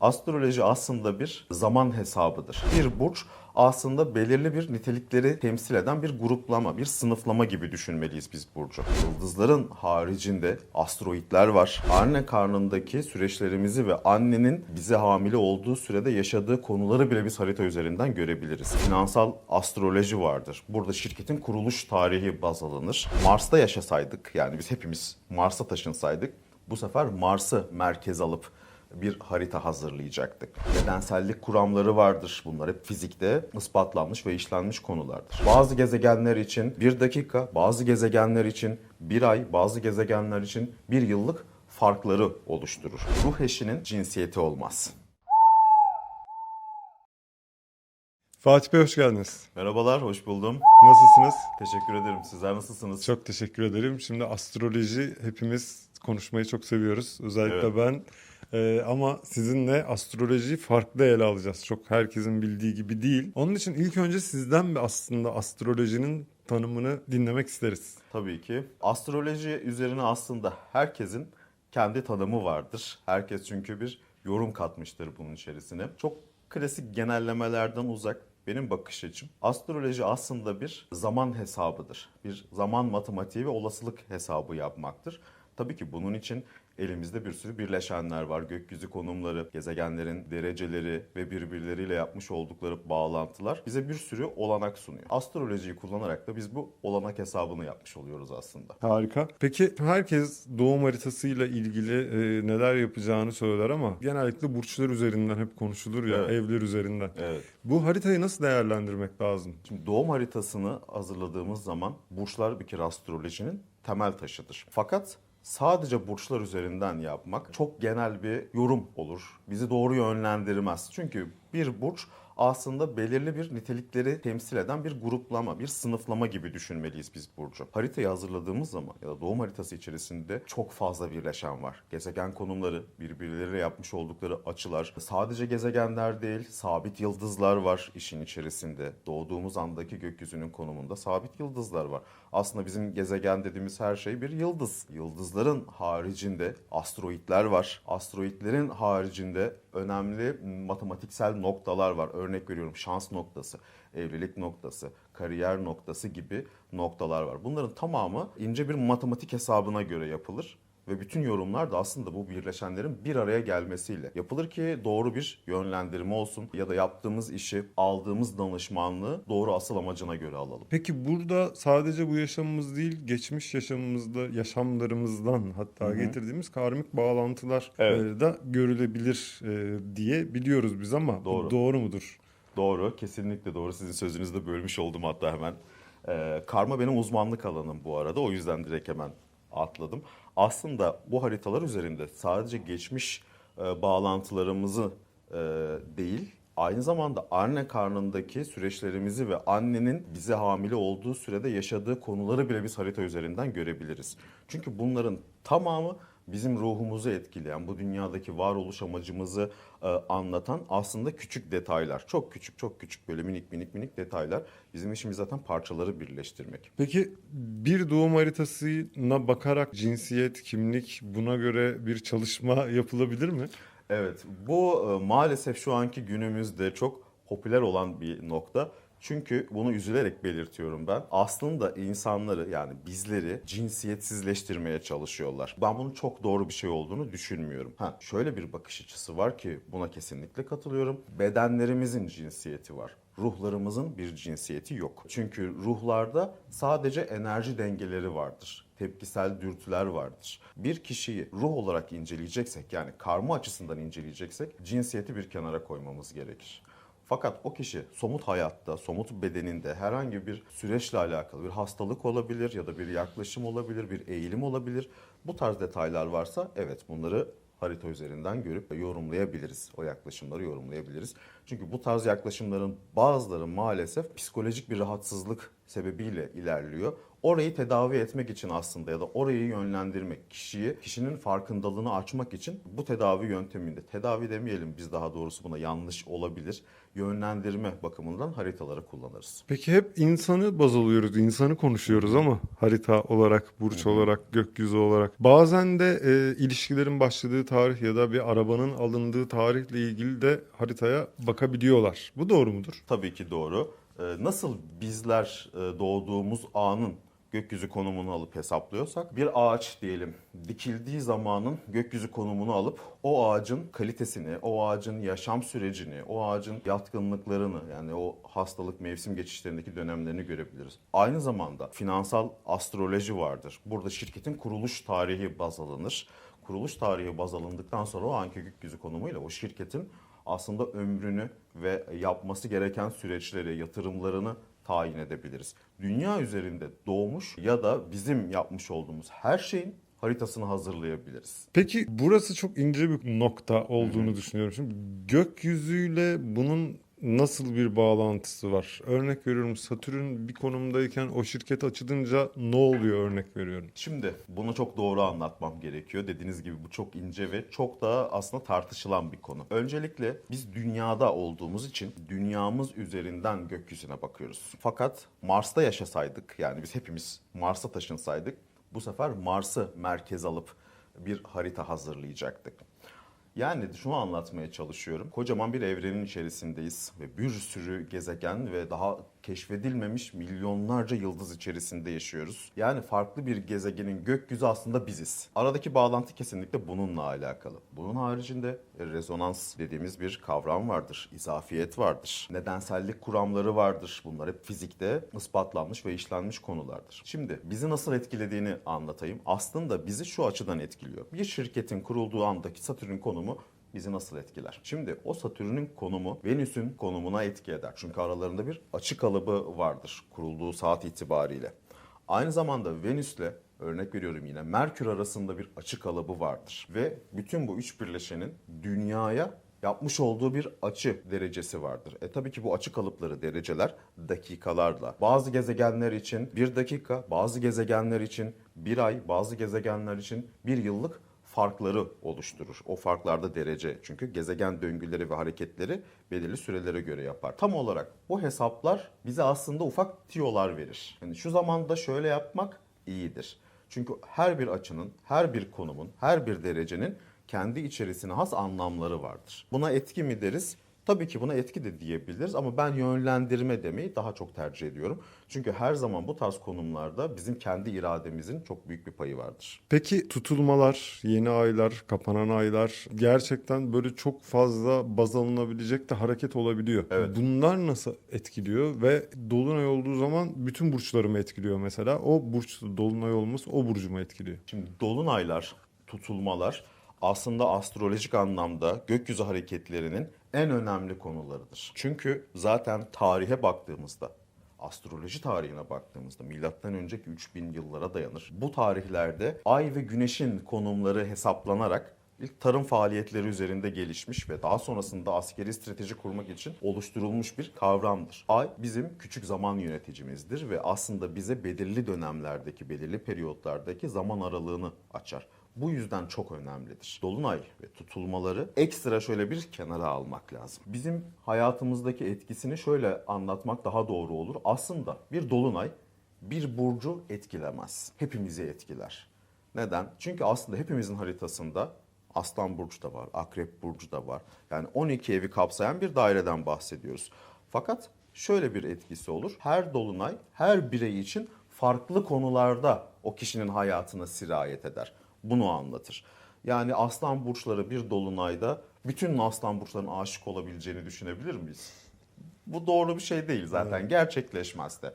Astroloji aslında bir zaman hesabıdır. Bir burç aslında belirli bir nitelikleri temsil eden bir gruplama, bir sınıflama gibi düşünmeliyiz biz burcu. Yıldızların haricinde asteroidler var. Anne karnındaki süreçlerimizi ve annenin bize hamile olduğu sürede yaşadığı konuları bile biz harita üzerinden görebiliriz. Finansal astroloji vardır. Burada şirketin kuruluş tarihi baz alınır. Mars'ta yaşasaydık, yani biz hepimiz Mars'a taşınsaydık, bu sefer Mars'ı merkez alıp bir harita hazırlayacaktık. Nedensellik kuramları vardır. Bunlar hep fizikte ispatlanmış ve işlenmiş konulardır. Bazı gezegenler için bir dakika, bazı gezegenler için bir ay, bazı gezegenler için bir yıllık farkları oluşturur. Ruh eşinin cinsiyeti olmaz. Fatih Bey hoş geldiniz. Merhabalar, hoş buldum. Nasılsınız? Teşekkür ederim. Sizler nasılsınız? Çok teşekkür ederim. Şimdi astroloji hepimiz konuşmayı çok seviyoruz. Özellikle Evet. ben. Ee, ama sizinle astrolojiyi farklı ele alacağız. Çok herkesin bildiği gibi değil. Onun için ilk önce sizden bir aslında astrolojinin tanımını dinlemek isteriz. Tabii ki. Astroloji üzerine aslında herkesin kendi tanımı vardır. Herkes çünkü bir yorum katmıştır bunun içerisine. Çok klasik genellemelerden uzak benim bakış açım. Astroloji aslında bir zaman hesabıdır. Bir zaman matematiği ve olasılık hesabı yapmaktır. Tabii ki bunun için elimizde bir sürü birleşenler var. Gökyüzü konumları, gezegenlerin dereceleri ve birbirleriyle yapmış oldukları bağlantılar bize bir sürü olanak sunuyor. Astrolojiyi kullanarak da biz bu olanak hesabını yapmış oluyoruz aslında. Harika. Peki herkes doğum haritasıyla ilgili e, neler yapacağını söyler ama genellikle burçlar üzerinden hep konuşulur ya, Evet. evler üzerinden. Evet. Bu haritayı nasıl değerlendirmek lazım? Şimdi doğum haritasını hazırladığımız zaman burçlar bir kere astrolojinin temel taşıdır. Fakat sadece burçlar üzerinden yapmak çok genel bir yorum olur. Bizi doğru yönlendirmez. Çünkü bir burç aslında belirli bir nitelikleri temsil eden bir gruplama, bir sınıflama gibi düşünmeliyiz biz burcu. Haritayı hazırladığımız zaman ya da doğum haritası içerisinde çok fazla birleşen var. Gezegen konumları, birbirleriyle yapmış oldukları açılar, sadece gezegenler değil, sabit yıldızlar var işin içerisinde. Doğduğumuz andaki gökyüzünün konumunda sabit yıldızlar var. Aslında bizim gezegen dediğimiz her şey bir yıldız. Yıldızların haricinde asteroidler var. Asteroidlerin haricinde önemli matematiksel noktalar var. Örnek veriyorum şans noktası, evlilik noktası, kariyer noktası gibi noktalar var. Bunların tamamı ince bir matematik hesabına göre yapılır. Ve bütün yorumlar da aslında bu birleşenlerin bir araya gelmesiyle yapılır ki doğru bir yönlendirme olsun ya da yaptığımız işi, aldığımız danışmanlığı doğru asıl amacına göre alalım. Peki burada sadece bu yaşamımız değil, geçmiş yaşamımızda, yaşamlarımızdan hatta getirdiğimiz karmik bağlantılar Evet. e, da görülebilir e, diye biliyoruz biz ama Doğru. doğru mudur? Doğru, kesinlikle doğru. Sizin sözünüzü de bölmüş oldum hatta hemen. Ee, karma benim uzmanlık alanım bu arada. O yüzden direkt hemen atladım. Aslında bu haritalar üzerinde sadece geçmiş e, bağlantılarımızı e, değil, aynı zamanda anne karnındaki süreçlerimizi ve annenin bize hamile olduğu sürede yaşadığı konuları bile biz harita üzerinden görebiliriz. Çünkü bunların tamamı bizim ruhumuzu etkileyen, bu dünyadaki varoluş amacımızı e, anlatan aslında küçük detaylar. Çok küçük, çok küçük böyle minik minik minik detaylar. Bizim işimiz zaten parçaları birleştirmek. Peki bir doğum haritasına bakarak cinsiyet, kimlik buna göre bir çalışma yapılabilir mi? Evet, bu e, maalesef şu anki günümüzde çok popüler olan bir nokta. Çünkü bunu üzülerek belirtiyorum ben. Aslında insanları yani bizleri cinsiyetsizleştirmeye çalışıyorlar. Ben bunun çok doğru bir şey olduğunu düşünmüyorum. Ha, şöyle bir bakış açısı var ki buna kesinlikle katılıyorum. Bedenlerimizin cinsiyeti var. Ruhlarımızın bir cinsiyeti yok. Çünkü ruhlarda sadece enerji dengeleri vardır. Tepkisel dürtüler vardır. Bir kişiyi ruh olarak inceleyeceksek yani karma açısından inceleyeceksek cinsiyeti bir kenara koymamız gerekir. Fakat o kişi somut hayatta, somut bedeninde herhangi bir süreçle alakalı bir hastalık olabilir ya da bir yaklaşım olabilir, bir eğilim olabilir. Bu tarz detaylar varsa evet bunları harita üzerinden görüp yorumlayabiliriz. O yaklaşımları yorumlayabiliriz. Çünkü bu tarz yaklaşımların bazıları maalesef psikolojik bir rahatsızlık sebebiyle ilerliyor. Orayı tedavi etmek için aslında ya da orayı yönlendirmek, kişiyi, kişinin farkındalığını açmak için bu tedavi yönteminde, tedavi demeyelim biz daha doğrusu buna yanlış olabilir, yönlendirme bakımından haritaları kullanırız. Peki hep insanı baz alıyoruz, insanı konuşuyoruz ama harita olarak, burç olarak, gökyüzü olarak. Bazen de e, ilişkilerin başladığı tarih ya da bir arabanın alındığı tarihle ilgili de haritaya bakabiliyorlar. Bu doğru mudur? Tabii ki doğru. Ee, Nasıl bizler e, doğduğumuz anın gökyüzü konumunu alıp hesaplıyorsak bir ağaç diyelim dikildiği zamanın gökyüzü konumunu alıp o ağacın kalitesini, o ağacın yaşam sürecini, o ağacın yatkınlıklarını yani o hastalık mevsim geçişlerindeki dönemlerini görebiliriz. Aynı zamanda finansal astroloji vardır. Burada şirketin kuruluş tarihi baz alınır. Kuruluş tarihi baz alındıktan sonra o anki gökyüzü konumuyla o şirketin aslında ömrünü ve yapması gereken süreçleri, yatırımlarını tayin edebiliriz. Dünya üzerinde doğmuş ya da bizim yapmış olduğumuz her şeyin haritasını hazırlayabiliriz. Peki burası çok ince bir nokta olduğunu düşünüyorum. Şimdi gökyüzüyle bunun nasıl bir bağlantısı var? Örnek veriyorum Satürn bir konumdayken o şirket açılınca ne oluyor örnek veriyorum. Şimdi bunu çok doğru anlatmam gerekiyor. Dediğiniz gibi bu çok ince ve çok da aslında tartışılan bir konu. Öncelikle biz dünyada olduğumuz için dünyamız üzerinden gökyüzüne bakıyoruz. Fakat Mars'ta yaşasaydık yani biz hepimiz Mars'a taşınsaydık bu sefer Mars'ı merkez alıp bir harita hazırlayacaktık. Yani şunu anlatmaya çalışıyorum. Kocaman bir evrenin içerisindeyiz ve bir sürü gezegen ve daha keşfedilmemiş milyonlarca yıldız içerisinde yaşıyoruz. Yani farklı bir gezegenin gökyüzü aslında biziz. Aradaki bağlantı kesinlikle bununla alakalı. Bunun haricinde rezonans dediğimiz bir kavram vardır. İzafiyet vardır. Nedensellik kuramları vardır. Bunlar hep fizikte ispatlanmış ve işlenmiş konulardır. Şimdi bizi nasıl etkilediğini anlatayım. Aslında bizi şu açıdan etkiliyor. Bir şirketin kurulduğu andaki Satürn konumu bizi nasıl etkiler? Şimdi o Satürn'ün konumu Venüs'ün konumuna etki eder. Çünkü aralarında bir açı kalıbı vardır kurulduğu saat itibariyle. Aynı zamanda Venüs'le örnek veriyorum yine Merkür arasında bir açı kalıbı vardır. Ve bütün bu üç birleşenin dünyaya yapmış olduğu bir açı derecesi vardır. E tabii ki bu açı kalıpları dereceler dakikalarla. Bazı gezegenler için bir dakika, bazı gezegenler için bir ay, bazı gezegenler için bir yıllık farkları oluşturur. O farklarda derece. Çünkü gezegen döngüleri ve hareketleri belirli sürelere göre yapar. Tam olarak bu hesaplar bize aslında ufak tiyolar verir. Yani şu zamanda şöyle yapmak iyidir. Çünkü her bir açının, her bir konumun, her bir derecenin kendi içerisine has anlamları vardır. Buna etki mi deriz? Tabii ki buna etki de diyebiliriz ama ben yönlendirme demeyi daha çok tercih ediyorum. Çünkü her zaman bu tarz konumlarda bizim kendi irademizin çok büyük bir payı vardır. Peki tutulmalar, yeni aylar, kapanan aylar gerçekten böyle çok fazla baz alınabilecek de hareket olabiliyor. Evet. Bunlar nasıl etkiliyor ve dolunay olduğu zaman bütün burçları mı etkiliyor mesela? O burç dolunay olması o burcu mu etkiliyor? Şimdi dolunaylar, tutulmalar aslında astrolojik anlamda gökyüzü hareketlerinin en önemli konularıdır. Çünkü zaten tarihe baktığımızda astroloji tarihine baktığımızda milattan önceki 3000 yıllara dayanır. Bu tarihlerde ay ve güneşin konumları hesaplanarak ilk tarım faaliyetleri üzerinde gelişmiş ve daha sonrasında askeri strateji kurmak için oluşturulmuş bir kavramdır. Ay bizim küçük zaman yöneticimizdir ve aslında bize belirli dönemlerdeki, belirli periyotlardaki zaman aralığını açar. Bu yüzden çok önemlidir. Dolunay ve tutulmaları ekstra şöyle bir kenara almak lazım. Bizim hayatımızdaki etkisini şöyle anlatmak daha doğru olur. Aslında bir dolunay bir burcu etkilemez. Hepimizi etkiler. Neden? Çünkü aslında hepimizin haritasında Aslan Burcu da var, Akrep Burcu da var. Yani 12 evi kapsayan bir daireden bahsediyoruz. Fakat şöyle bir etkisi olur. Her dolunay her birey için farklı konularda o kişinin hayatına sirayet eder. Bunu anlatır. Yani aslan burçları bir dolunayda bütün aslan burçlarının aşık olabileceğini düşünebilir miyiz? Bu doğru bir şey değil zaten gerçekleşmez de.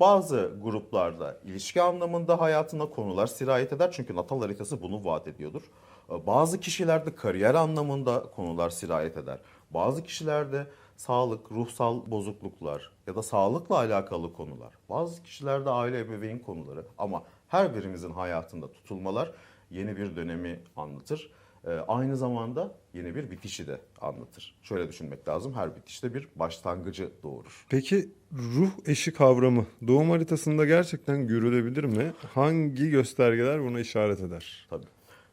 Bazı gruplarda ilişki anlamında hayatına konular sirayet eder çünkü natal haritası bunu vaat ediyordur. Bazı kişilerde kariyer anlamında konular sirayet eder. Bazı kişilerde sağlık, ruhsal bozukluklar ya da sağlıkla alakalı konular. Bazı kişilerde aile ebeveyn konuları ama her birimizin hayatında tutulmalar yeni bir dönemi anlatır. Ee, aynı zamanda yeni bir bitişi de anlatır. Şöyle düşünmek lazım. Her bitişte bir başlangıcı doğurur. Peki ruh eşi kavramı doğum haritasında gerçekten görülebilir mi? Hangi göstergeler buna işaret eder? Tabii.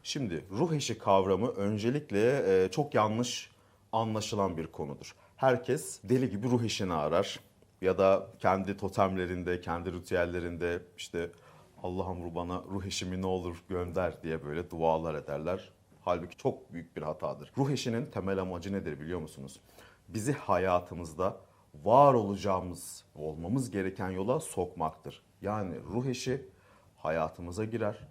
Şimdi ruh eşi kavramı öncelikle e, çok yanlış anlaşılan bir konudur. Herkes deli gibi ruh eşini arar ya da kendi totemlerinde, kendi ritüellerinde işte Allah'ım ruh bana ruh eşimi ne olur gönder diye böyle dualar ederler. Halbuki çok büyük bir hatadır. Ruh eşinin temel amacı nedir biliyor musunuz? Bizi hayatımızda var olacağımız, olmamız gereken yola sokmaktır. Yani ruh eşi hayatımıza girer,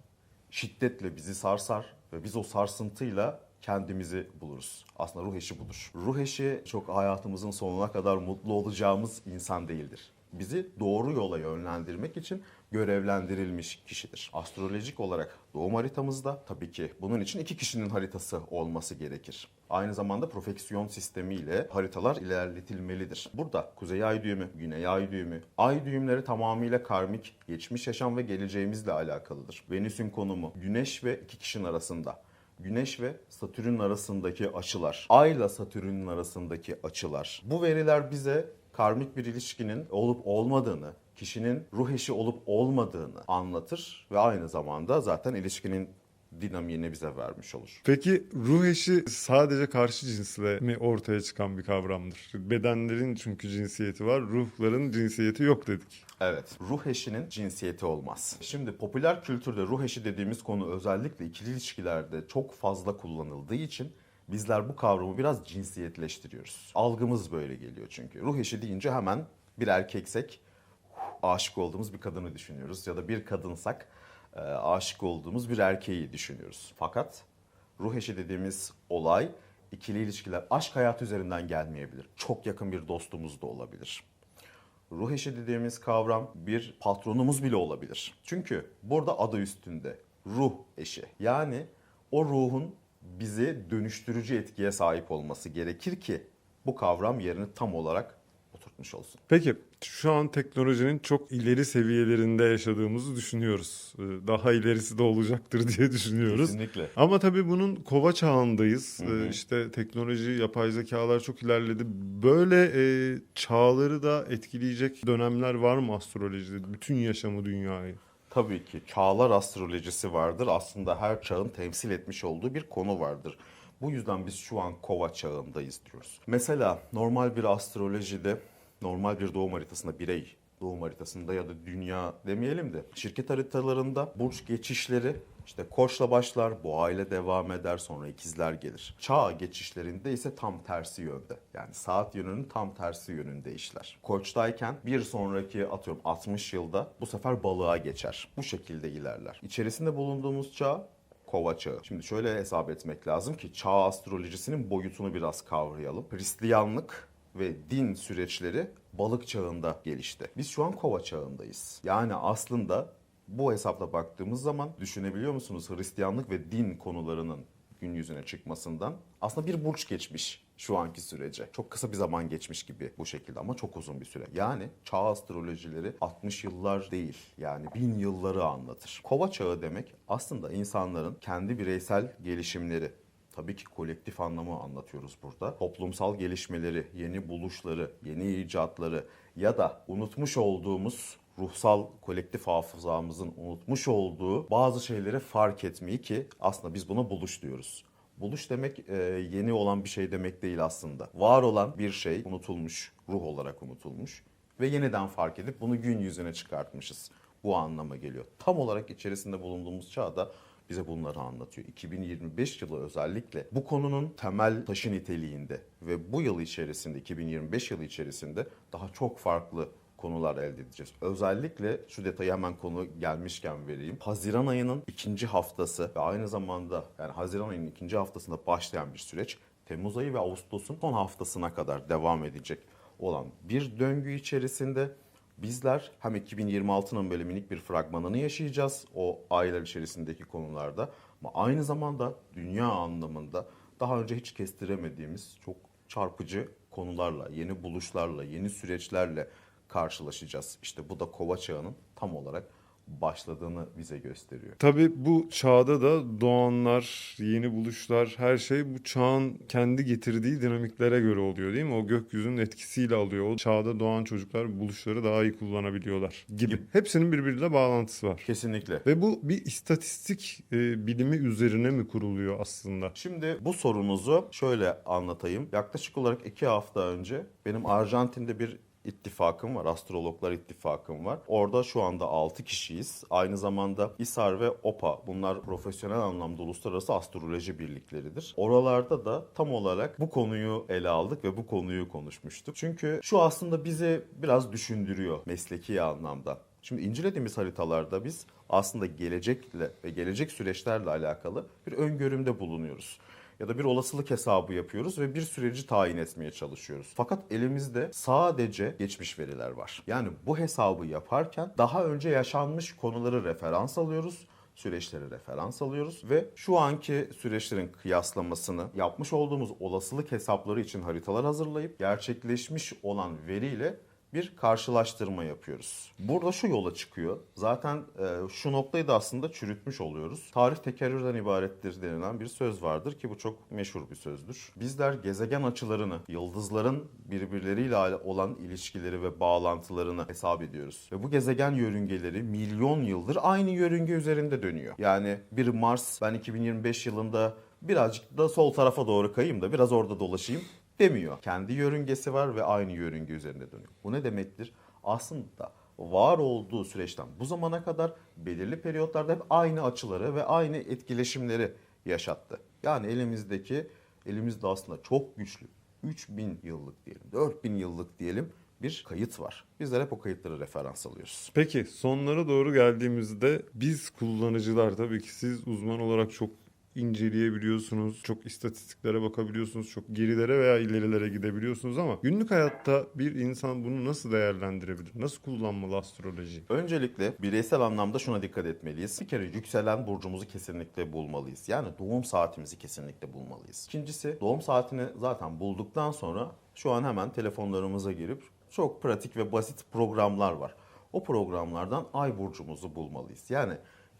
şiddetle bizi sarsar ve biz o sarsıntıyla kendimizi buluruz. Aslında ruh eşi budur. Ruh eşi çok hayatımızın sonuna kadar mutlu olacağımız insan değildir. Bizi doğru yola yönlendirmek için görevlendirilmiş kişidir. Astrolojik olarak doğum haritamızda tabii ki bunun için iki kişinin haritası olması gerekir. Aynı zamanda profeksiyon sistemiyle haritalar ilerletilmelidir. Burada kuzey ay düğümü, güney ay düğümü, ay düğümleri tamamıyla karmik, geçmiş yaşam ve geleceğimizle alakalıdır. Venüs'ün konumu, güneş ve iki kişinin arasında. Güneş ve Satürn arasındaki açılar, Ay ile Satürn'ün arasındaki açılar. Bu veriler bize karmik bir ilişkinin olup olmadığını, kişinin ruh eşi olup olmadığını anlatır ve aynı zamanda zaten ilişkinin dinamiğini bize vermiş olur. Peki ruh eşi sadece karşı cinsle mi ortaya çıkan bir kavramdır? Bedenlerin çünkü cinsiyeti var, ruhların cinsiyeti yok dedik. Evet, ruh eşinin cinsiyeti olmaz. Şimdi popüler kültürde ruh eşi dediğimiz konu özellikle ikili ilişkilerde çok fazla kullanıldığı için bizler bu kavramı biraz cinsiyetleştiriyoruz. Algımız böyle geliyor çünkü. Ruh eşi deyince hemen bir erkeksek aşık olduğumuz bir kadını düşünüyoruz ya da bir kadınsak e, aşık olduğumuz bir erkeği düşünüyoruz. Fakat ruh eşi dediğimiz olay ikili ilişkiler aşk hayatı üzerinden gelmeyebilir. Çok yakın bir dostumuz da olabilir. Ruh eşi dediğimiz kavram bir patronumuz bile olabilir. Çünkü burada adı üstünde ruh eşi. Yani o ruhun bizi dönüştürücü etkiye sahip olması gerekir ki bu kavram yerini tam olarak oturtmuş olsun. Peki şu an teknolojinin çok ileri seviyelerinde yaşadığımızı düşünüyoruz. Ee, Daha ilerisi de olacaktır diye düşünüyoruz. Kesinlikle. Ama tabii bunun kova çağındayız. Hı hı. Ee, İşte teknoloji, yapay zekalar çok ilerledi. Böyle e, çağları da etkileyecek dönemler var mı astrolojide? Bütün yaşamı, dünyayı. Tabii ki çağlar astrolojisi vardır. Aslında her çağın temsil etmiş olduğu bir konu vardır. Bu yüzden biz şu an kova çağındayız diyoruz. Mesela normal bir astrolojide, normal bir doğum haritasında birey doğum haritasında ya da dünya demeyelim de şirket haritalarında burç geçişleri işte koçla başlar, boğa ile devam eder, sonra ikizler gelir. Çağ geçişlerinde ise tam tersi yönde. Yani saat yönünün tam tersi yönünde işler. Koçtayken bir sonraki atıyorum 60 yılda bu sefer balığa geçer. Bu şekilde ilerler. İçerisinde bulunduğumuz çağ Kova çağı. Şimdi şöyle hesap etmek lazım ki çağ astrolojisinin boyutunu biraz kavrayalım. Hristiyanlık ve din süreçleri balık çağında gelişti. Biz şu an kova çağındayız. Yani aslında bu hesapla baktığımız zaman düşünebiliyor musunuz Hristiyanlık ve din konularının gün yüzüne çıkmasından aslında bir burç geçmiş şu anki sürece. Çok kısa bir zaman geçmiş gibi bu şekilde ama çok uzun bir süre. Yani çağ astrolojileri 60 yıllar değil yani bin yılları anlatır. Kova çağı demek aslında insanların kendi bireysel gelişimleri, Tabii ki kolektif anlamı anlatıyoruz burada. Toplumsal gelişmeleri, yeni buluşları, yeni icatları ya da unutmuş olduğumuz ruhsal kolektif hafızamızın unutmuş olduğu bazı şeyleri fark etmeyi ki aslında biz buna buluş diyoruz. Buluş demek e, yeni olan bir şey demek değil aslında. Var olan bir şey unutulmuş, ruh olarak unutulmuş ve yeniden fark edip bunu gün yüzüne çıkartmışız. Bu anlama geliyor. Tam olarak içerisinde bulunduğumuz çağda bize bunları anlatıyor. 2025 yılı özellikle bu konunun temel taşı niteliğinde ve bu yıl içerisinde 2025 yılı içerisinde daha çok farklı konular elde edeceğiz. Özellikle şu detayı hemen konu gelmişken vereyim. Haziran ayının ikinci haftası ve aynı zamanda yani Haziran ayının ikinci haftasında başlayan bir süreç Temmuz ayı ve Ağustos'un son haftasına kadar devam edecek olan bir döngü içerisinde Bizler hem 2026'nın böyle minik bir fragmanını yaşayacağız o aylar içerisindeki konularda ama aynı zamanda dünya anlamında daha önce hiç kestiremediğimiz çok çarpıcı konularla, yeni buluşlarla, yeni süreçlerle karşılaşacağız. İşte bu da kova çağının tam olarak başladığını bize gösteriyor. Tabii bu çağda da doğanlar, yeni buluşlar, her şey bu çağın kendi getirdiği dinamiklere göre oluyor değil mi? O gökyüzünün etkisiyle alıyor. O çağda doğan çocuklar buluşları daha iyi kullanabiliyorlar gibi. Hepsinin birbiriyle bağlantısı var. Kesinlikle. Ve bu bir istatistik e, bilimi üzerine mi kuruluyor aslında? Şimdi bu sorunuzu şöyle anlatayım. Yaklaşık olarak iki hafta önce benim Arjantin'de bir ittifakım var. Astrologlar ittifakım var. Orada şu anda 6 kişiyiz. Aynı zamanda İSAR ve OPA bunlar profesyonel anlamda uluslararası astroloji birlikleridir. Oralarda da tam olarak bu konuyu ele aldık ve bu konuyu konuşmuştuk. Çünkü şu aslında bizi biraz düşündürüyor mesleki anlamda. Şimdi incelediğimiz haritalarda biz aslında gelecekle ve gelecek süreçlerle alakalı bir öngörümde bulunuyoruz. Ya da bir olasılık hesabı yapıyoruz ve bir süreci tayin etmeye çalışıyoruz. Fakat elimizde sadece geçmiş veriler var. Yani bu hesabı yaparken daha önce yaşanmış konuları referans alıyoruz süreçleri referans alıyoruz ve şu anki süreçlerin kıyaslamasını yapmış olduğumuz olasılık hesapları için haritalar hazırlayıp gerçekleşmiş olan veriyle bir karşılaştırma yapıyoruz. Burada şu yola çıkıyor. Zaten e, şu noktayı da aslında çürütmüş oluyoruz. Tarih tekerrürden ibarettir denilen bir söz vardır ki bu çok meşhur bir sözdür. Bizler gezegen açılarını, yıldızların birbirleriyle olan ilişkileri ve bağlantılarını hesap ediyoruz. Ve bu gezegen yörüngeleri milyon yıldır aynı yörünge üzerinde dönüyor. Yani bir Mars ben 2025 yılında birazcık da sol tarafa doğru kayayım da biraz orada dolaşayım demiyor. Kendi yörüngesi var ve aynı yörünge üzerinde dönüyor. Bu ne demektir? Aslında var olduğu süreçten bu zamana kadar belirli periyotlarda hep aynı açıları ve aynı etkileşimleri yaşattı. Yani elimizdeki elimizde aslında çok güçlü 3000 yıllık diyelim 4000 yıllık diyelim bir kayıt var. Bizler hep o kayıtları referans alıyoruz. Peki sonlara doğru geldiğimizde biz kullanıcılar tabii ki siz uzman olarak çok inceleyebiliyorsunuz. Çok istatistiklere bakabiliyorsunuz. Çok gerilere veya ilerilere gidebiliyorsunuz ama günlük hayatta bir insan bunu nasıl değerlendirebilir? Nasıl kullanmalı astroloji? Öncelikle bireysel anlamda şuna dikkat etmeliyiz. Bir kere yükselen burcumuzu kesinlikle bulmalıyız. Yani doğum saatimizi kesinlikle bulmalıyız. İkincisi doğum saatini zaten bulduktan sonra şu an hemen telefonlarımıza girip çok pratik ve basit programlar var. O programlardan ay burcumuzu bulmalıyız. Yani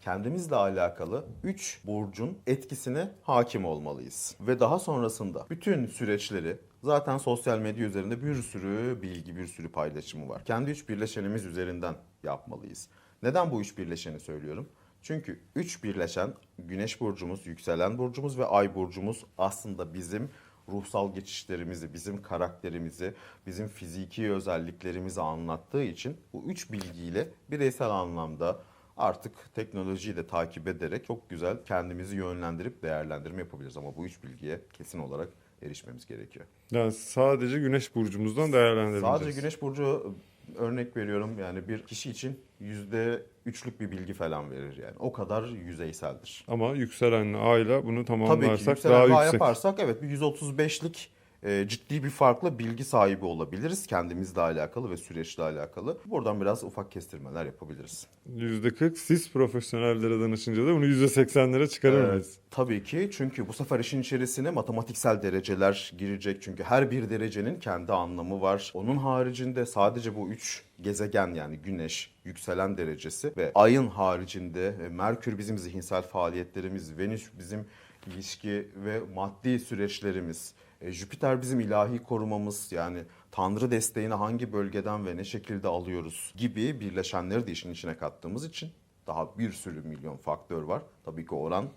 kendimizle alakalı 3 burcun etkisine hakim olmalıyız. Ve daha sonrasında bütün süreçleri zaten sosyal medya üzerinde bir sürü bilgi, bir sürü paylaşımı var. Kendi üç birleşenimiz üzerinden yapmalıyız. Neden bu üç birleşeni söylüyorum? Çünkü üç birleşen güneş burcumuz, yükselen burcumuz ve ay burcumuz aslında bizim ruhsal geçişlerimizi, bizim karakterimizi, bizim fiziki özelliklerimizi anlattığı için bu üç bilgiyle bireysel anlamda artık teknolojiyi de takip ederek çok güzel kendimizi yönlendirip değerlendirme yapabiliriz. Ama bu üç bilgiye kesin olarak erişmemiz gerekiyor. Yani sadece güneş burcumuzdan değerlendirebiliriz. Sadece güneş burcu örnek veriyorum yani bir kişi için yüzde üçlük bir bilgi falan verir yani. O kadar yüzeyseldir. Ama yükselenle ayla bunu Tabii ki tamamlarsak yükselen daha daha yüksek. yaparsak evet bir 135'lik e, ciddi bir farkla bilgi sahibi olabiliriz. Kendimizle alakalı ve süreçle alakalı. Buradan biraz ufak kestirmeler yapabiliriz. %40 siz profesyonellere danışınca da bunu %80'lere çıkarır mıyız? Tabii ki çünkü bu sefer işin içerisine matematiksel dereceler girecek. Çünkü her bir derecenin kendi anlamı var. Onun haricinde sadece bu üç gezegen yani güneş, yükselen derecesi ve ayın haricinde e, Merkür bizim zihinsel faaliyetlerimiz, Venüs bizim ilişki ve maddi süreçlerimiz, e, Jüpiter bizim ilahi korumamız yani Tanrı desteğini hangi bölgeden ve ne şekilde alıyoruz gibi birleşenleri de işin içine kattığımız için daha bir sürü milyon faktör var. Tabii ki oran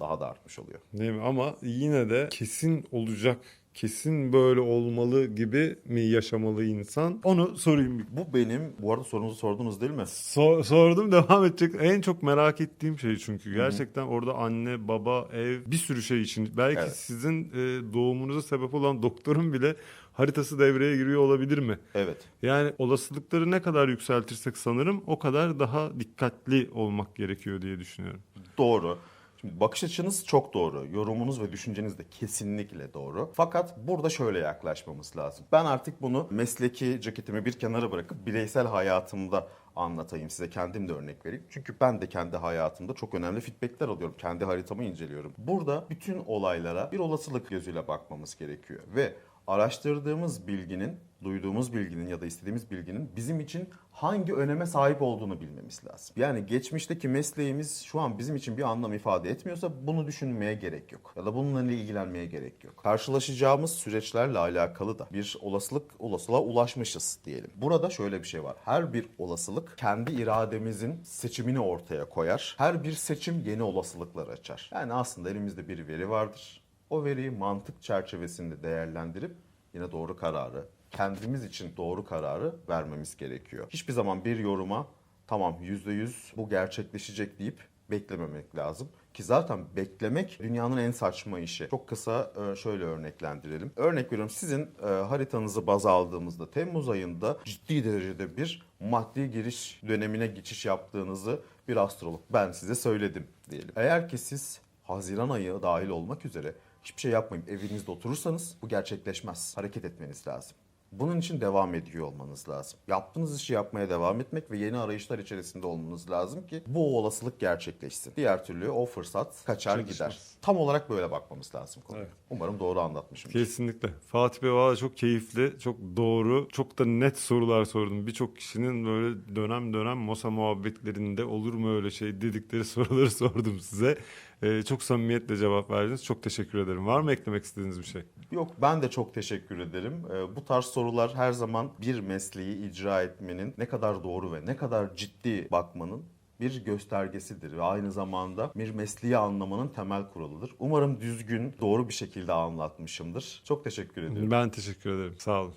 daha da artmış oluyor. Değil mi? Ama yine de kesin olacak, kesin böyle olmalı gibi mi yaşamalı insan? Onu sorayım. Bu benim, bu arada sorunuzu sordunuz değil mi? So- sordum devam edecek. En çok merak ettiğim şey çünkü. Gerçekten orada anne, baba, ev bir sürü şey için. Belki Evet. sizin e, doğumunuza sebep olan doktorun bile haritası devreye giriyor olabilir mi? Evet. Yani olasılıkları ne kadar yükseltirsek sanırım o kadar daha dikkatli olmak gerekiyor diye düşünüyorum. Doğru. Şimdi bakış açınız çok doğru. Yorumunuz ve düşünceniz de kesinlikle doğru. Fakat burada şöyle yaklaşmamız lazım. Ben artık bunu mesleki ceketimi bir kenara bırakıp bireysel hayatımda anlatayım size. Kendim de örnek vereyim. Çünkü ben de kendi hayatımda çok önemli feedbackler alıyorum. Kendi haritamı inceliyorum. Burada bütün olaylara bir olasılık gözüyle bakmamız gerekiyor. Ve araştırdığımız bilginin, duyduğumuz bilginin ya da istediğimiz bilginin bizim için hangi öneme sahip olduğunu bilmemiz lazım. Yani geçmişteki mesleğimiz şu an bizim için bir anlam ifade etmiyorsa bunu düşünmeye gerek yok. Ya da bununla ilgilenmeye gerek yok. Karşılaşacağımız süreçlerle alakalı da bir olasılık olasılığa ulaşmışız diyelim. Burada şöyle bir şey var. Her bir olasılık kendi irademizin seçimini ortaya koyar. Her bir seçim yeni olasılıklar açar. Yani aslında elimizde bir veri vardır. O veriyi mantık çerçevesinde değerlendirip yine doğru kararı, kendimiz için doğru kararı vermemiz gerekiyor. Hiçbir zaman bir yoruma tamam %100 bu gerçekleşecek deyip beklememek lazım. Ki zaten beklemek dünyanın en saçma işi. Çok kısa e, şöyle örneklendirelim. Örnek veriyorum sizin e, haritanızı baz aldığımızda Temmuz ayında ciddi derecede bir maddi giriş dönemine geçiş yaptığınızı bir astrolog ben size söyledim diyelim. Eğer ki siz Haziran ayı dahil olmak üzere hiçbir şey yapmayıp evinizde oturursanız bu gerçekleşmez. Hareket etmeniz lazım. Bunun için devam ediyor olmanız lazım. Yaptığınız işi yapmaya devam etmek ve yeni arayışlar içerisinde olmanız lazım ki bu olasılık gerçekleşsin. Diğer türlü o fırsat kaçar Çalışmaz. gider. Tam olarak böyle bakmamız lazım konuya. Evet. Umarım doğru anlatmışım. Kesinlikle. Fatih Bey valla çok keyifli, çok doğru, çok da net sorular sordum. Birçok kişinin böyle dönem dönem masa muhabbetlerinde olur mu öyle şey dedikleri soruları sordum size. Ee, çok samimiyetle cevap verdiniz. Çok teşekkür ederim. Var mı eklemek istediğiniz bir şey? Yok ben de çok teşekkür ederim. Ee, Bu tarz sorular her zaman bir mesleği icra etmenin ne kadar doğru ve ne kadar ciddi bakmanın bir göstergesidir ve aynı zamanda bir mesleği anlamanın temel kuralıdır. Umarım düzgün, doğru bir şekilde anlatmışımdır. Çok teşekkür ederim. Ben teşekkür ederim. Sağ olun.